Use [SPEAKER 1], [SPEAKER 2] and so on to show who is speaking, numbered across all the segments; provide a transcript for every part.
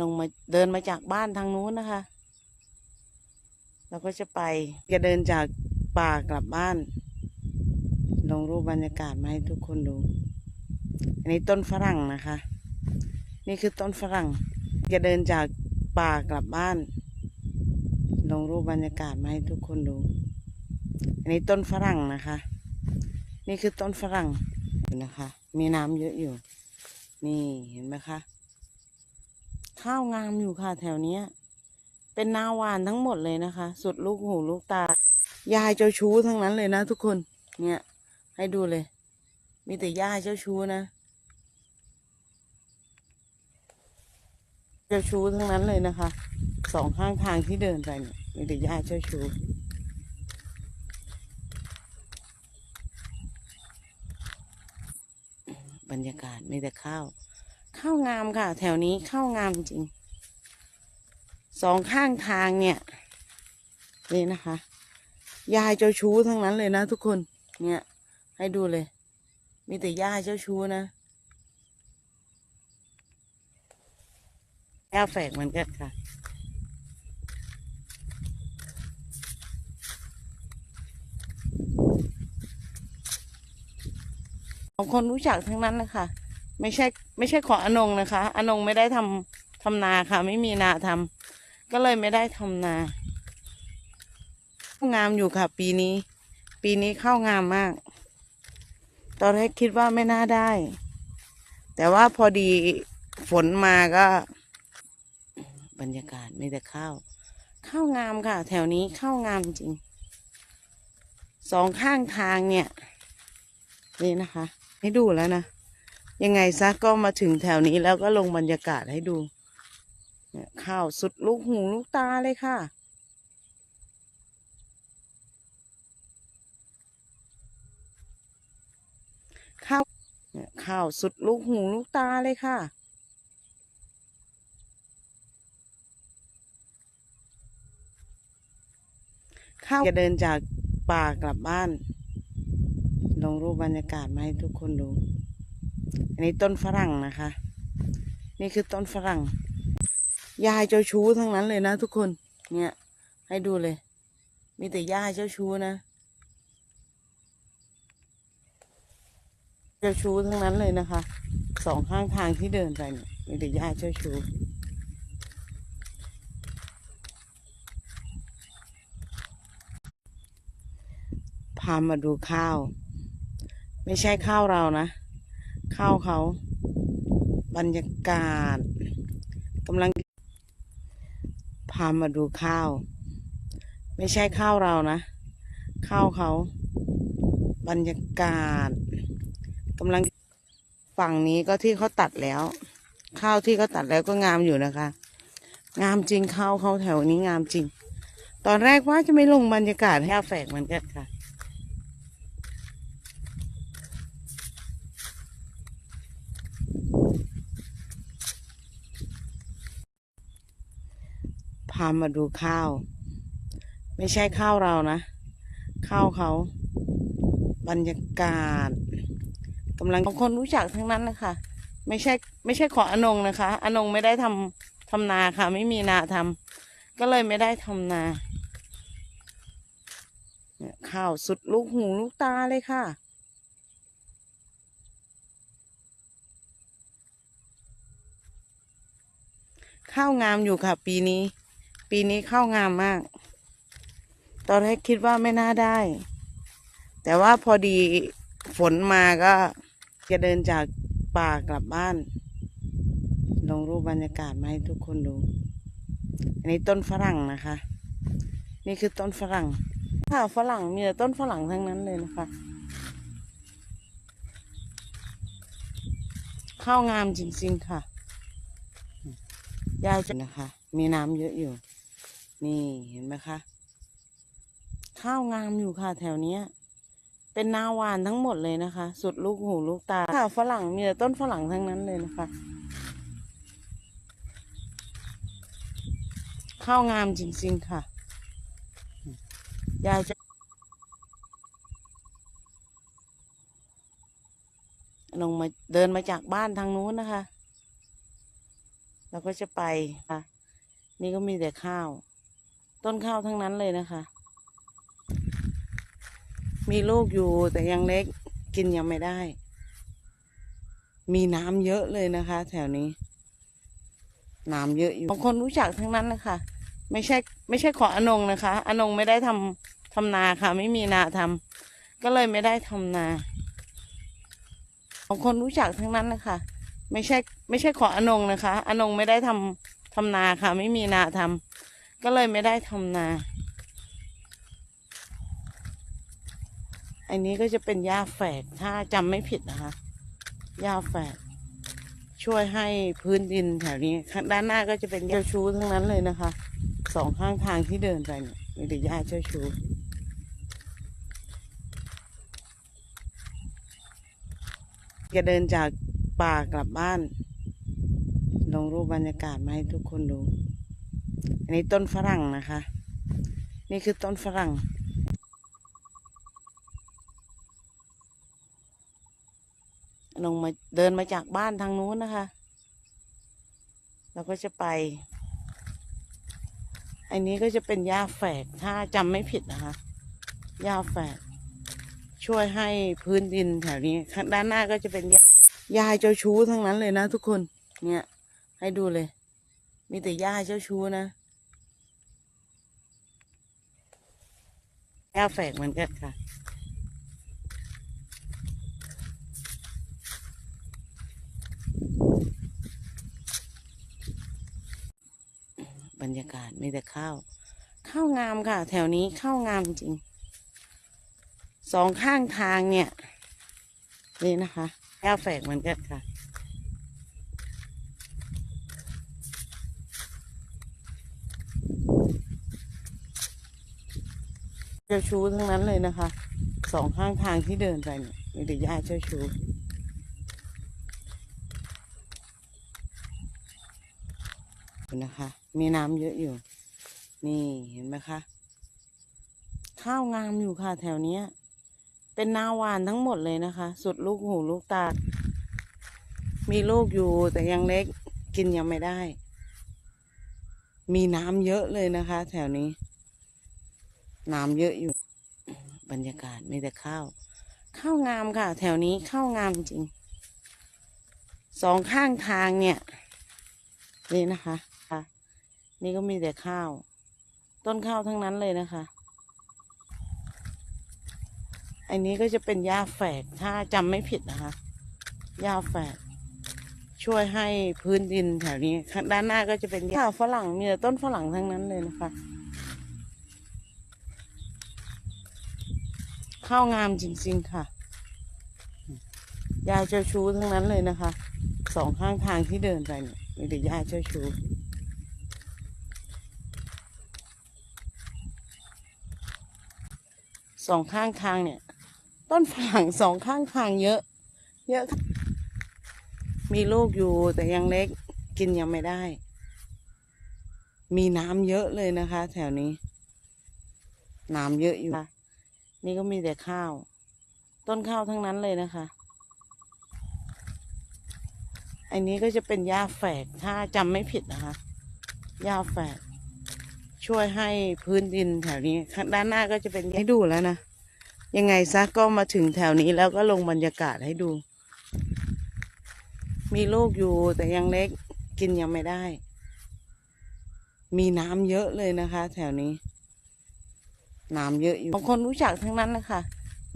[SPEAKER 1] ลงมาเดินมาจากบ้านทางนู้นนะคะ เราก็จะไปจะเดินจากป่ากลับบ้าน ลงรูปบรรยากาศมาให้ทุกคนดู อันนี้ต้นฝรั่งนะคะ นี่คือต้นฝรั่งจะเดินจากป่ากลับบ้าน ลงรูปบรรยากาศมาให้ทุกคนดู อันนี้ต้นฝรั่งนะคะ นี่คือต้นฝรั่งนะคะ มีน้ำเยอะอยู่ นี่เห็นไหมคะ ข้าวงามอยู่ค่ะ แถวเนี้ย เป็นนาหวานทั้งหมดเลยนะคะ สุดลูกหูลูกตา ยายเจ้าชู้ทั้งนั้นเลยนะทุกคน เนี่ย ให้ดูเลย มีแต่ย่าเจ้าชู้นะ เจ้าชู้ทั้งนั้นเลยนะคะ สองข้างทางที่เดินไปเนี่ย มีแต่ย่าเจ้าชู้บรรยากาศมีแต่ข้าว ข้าวงามค่ะ แถวนี้ข้าวงามจริงสองข้างทางเนี่ยนี่นะคะ ยายเจ้าชู้ทั้งนั้นเลยนะทุกคน เนี่ย ให้ดูเลย มีแต่ย่าเจ้าชู้นะย่าแฝกเหมือนกันค่ะของคนรู้จักทั้งนั้นนะคะ ไม่ใช่ ไม่ใช่ของอนงนะคะ อนงไม่ได้ทำทำนาค่ะ ไม่มีนาทำก็เลยไม่ได้ทำนา ข้าวงามอยู่ค่ะ ปีนี้ ปีนี้ข้าวงามมาก ตอนแรกคิดว่าไม่น่าได้ แต่ว่าพอดีฝนมาก็ บรรยากาศไมีแต่ข้าว ข้าวงามค่ะ แถวนี้ข้าวงามจริงสองข้างทางเนี่ย นี่นะคะ ให้ดูแล้วนะ ยังไงซะก็มาถึงแถวนี้แล้วก็ลงบรรยากาศให้ดูเนี่ยข้าวสุดลูกหูลูกตาเลยค่ะ ข้าวเนี่ยข้าวสุดลูกหูลูกตาเลยค่ะข้าวจะเดินจากป่ากลับบ้าน ลงรูปบรรยากาศมาให้ทุกคนดู อันนี้ต้นฝรั่งนะคะ นี่คือต้นฝรั่ง ยายเจ้าชู้ทั้งนั้นเลยนะทุกคน เนี่ย ให้ดูเลย มีแต่ย่าเจ้าชู้นะ เจ้าชู้ทั้งนั้นเลยนะคะ สองข้างทางที่เดินไปเนี่ยมีแต่ย่าเจ้าชู้พามาดูข้าว ไม่ใช่ข้าวเรานะ ข้าวเขา บรรยากาศกำลัง พามาดูข้าว ไม่ใช่ข้าวเรานะ ข้าวเขา บรรยากาศกำลังฝั่งนี้ก็ที่เขาตัดแล้ว ข้าวที่เขาตัดแล้วก็งามอยู่นะคะ งามจริงข้าวเขาแถวนี้งามจริง ตอนแรกว่าจะไม่ลงบรรยากาศให้อาแฝกเหมือนกันค่ะามาดูข้าว ไม่ใช่ข้าวเรานะ ข้าวเขา บรรยากาศกำลังของคนรู้จักทั้งนั้นนะคะไม่ใช่ไม่ใช่ของอนงนะคะ อนงไม่ได้ทำทำนาค่ะ ไม่มีนาทำก็เลยไม่ได้ทำนาข้าวสุดลูกหูลูกตาเลยค่ะข้าวงามอยู่ค่ะปีนี้ ปีนี้เข้างามมาก ตอนแรกคิดว่าไม่น่าได้ แต่ว่าพอดีฝนมาก็จะเดินจากป่ากลับบ้าน ลงรูปบรรยากาศมาให้ทุกคนดู อันนี้ต้นฝรั่งนะคะ นี่คือต้นฝรั่งข้าวฝรั่งมีแต่ต้นฝรั่งทั้งนั้นเลยนะคะ ข้าวงามจริงๆค่ะยายจะนะคะ มีน้ำเยอะอยู่ นี่เห็นไหมคะ ข้าวงามอยู่ค่ะแถวเนี้ย เป็นนาหวานทั้งหมดเลยนะคะ สุดลูกหูลูกตาข้าวฝรั่งมีแต่ต้นฝรั่งทั้งนั้นเลยนะคะ ข้าวงามจริงๆค่ะ ยายจะลงมาเดินมาจากบ้านทางนู้นนะคะ เราก็จะไปค่ะ นี่ก็มีแต่ข้าว ต้นข้าวทั้งนั้นเลยนะคะ มีลูกอยู่แต่ยังเล็กกินยังไม่ได้ มีน้ำเยอะเลยนะคะ แถวนี้ น้ำเยอะอยู่บางคนรู้จักทั้งนั้นเลยค่ะไม่ใช่ไม่ใช่ขออนงนะคะ อนงไม่ได้ทำทำนาค่ะ ไม่มีนาทำก็เลยไม่ได้ทำนาบางคนรู้จักทั้งนั้นเลยค่ะไม่ใช่ไม่ใช่ขออนงนะคะ อนงไม่ได้ทำทำนาค่ะ ไม่มีนาทำ ก็เลยไม่ได้ทำนา อันนี้ก็จะเป็นหญ้าแฝก ถ้าจำไม่ผิดนะคะหญ้าแฝก ช่วยให้พื้นดินแถวนี้ข้างด้านหน้าก็จะเป็นหญ้าชูทั้งนั้นเลยนะคะ สองข้างทางที่เดินไปเนี่ยมีแต่หญ้าเจ้าชูจะเดินจากป่ากลับบ้าน ลงรูปบรรยากาศมาให้ทุกคนดู อันนี้ต้นฝรั่งนะคะ นี่คือต้นฝรั่ง ลงมาเดินมาจากบ้านทางนู้นนะคะ เราก็จะไป อันนี้ก็จะเป็นหญ้าแฝก ถ้าจำไม่ผิดนะคะหญ้าแฝก ช่วยให้พื้นดินแถวนี้ด้านหน้าก็จะเป็นหญ้าหญ้าเจ้าชู้ทั้งนั้นเลยนะทุกคน เนี่ย ให้ดูเลย มีแต่หญ้าเจ้าชู้นะหญ้าแฝกเหมือนกันค่ะ บรรยากาศมีแต่ข้าว ข้าวงามค่ะ แถวนี้ข้าวงามจริง สองข้างทางเนี่ย นี่นะคะแก้วแฝกเหมือนกันค่ะ จ้าชู้ทั้งนั้นเลยนะคะสองข้างทางที่เดินไปเนี่ยมีแต่หญ้าเจ้าชู้นะคะ มีน้ำเยอะอยู่ นี่เห็นไหมคะ ข้าวงามอยู่ค่ะแถวเนี้ยเป็นนาหวานทั้งหมดเลยนะคะ สุดลูกหูลูกตา มีลูกอยู่แต่ยังเล็กกินยังไม่ได้ มีน้ำเยอะเลยนะคะ แถวนี้ น้ำเยอะอยู่บรรยากาศมีแต่ข้าว ข้าวงามค่ะ แถวนี้ข้าวงามจริงสองข้างทางเนี่ยนี่นะคะค่ะ นี่ก็มีแต่ข้าว ต้นข้าวทั้งนั้นเลยนะคะ อันนี้ก็จะเป็นหญ้าแฝกถ้าจำไม่ผิดนะคะหญ้าแฝกช่วยให้พื้นดินแถวนี้ด้านหน้าก็จะเป็นหญ้าฝรั่งมีแต่ต้นฝรั่งทั้งนั้นเลยนะคะ ข้าวงามจริงๆค่ะหญ้าเจ้าชู้ทั้งนั้นเลยนะคะ สองข้างทางที่เดินไปเนี่ยมีแต่หญ้าเจ้าชู้สองข้างทางเนี่ย ต้นฝรั่งสองข้างทางเยอะ เยอะค่ะมีลูกอยู่แต่ยังเล็กกินยังไม่ได้ มีน้ำเยอะเลยนะคะ แถวนี้ น้ำเยอะอยู่ค่ะ นี่ก็มีแต่ข้าว ต้นข้าวทั้งนั้นเลยนะคะ อันนี้ก็จะเป็นหญ้าแฝกถ้าจำไม่ผิดนะคะหญ้าแฝกช่วยให้พื้นดินแถวนี้ด้านหน้าก็จะเป็นให้ดูแล้วนะยังไงซะก็มาถึงแถวนี้แล้วก็ลงบรรยากาศให้ดู มีลูกอยู่แต่ยังเล็กกินยังไม่ได้ มีน้ำเยอะเลยนะคะ แถวนี้ น้ำเยอะอยู่บางคนรู้จักทั้งนั้นนะคะ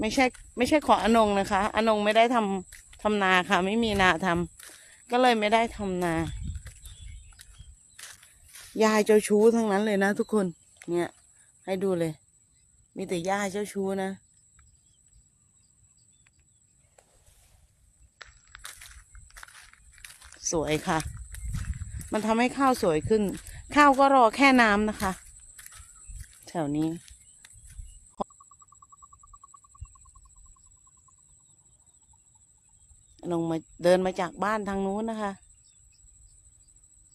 [SPEAKER 1] ไม่ใช่ไม่ใช่ขออนงนะคะ อนงไม่ได้ทำทำนาค่ะ ไม่มีนาทำก็เลยไม่ได้ทำนา ยายเจ้าชู้ทั้งนั้นเลยนะทุกคน เนี่ย ให้ดูเลย มีแต่ยายเจ้าชู้นะสวยค่ะ มันทำให้ข้าวสวยขึ้น ข้าวก็รอแค่น้ำนะคะ แถวนี้ ลงมาเดินมาจากบ้านทางนู้นนะคะ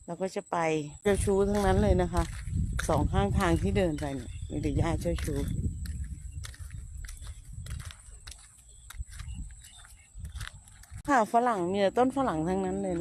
[SPEAKER 1] เราก็จะไปเจ้าชู้ทั้งนั้นเลยนะคะ สองข้างทางที่เดินไปเนี่ยมีแต่หญ้าเจ้าชู้ค่ะฝรั่งมีแต่ต้นฝรั่งทั้งนั้นเลยนะ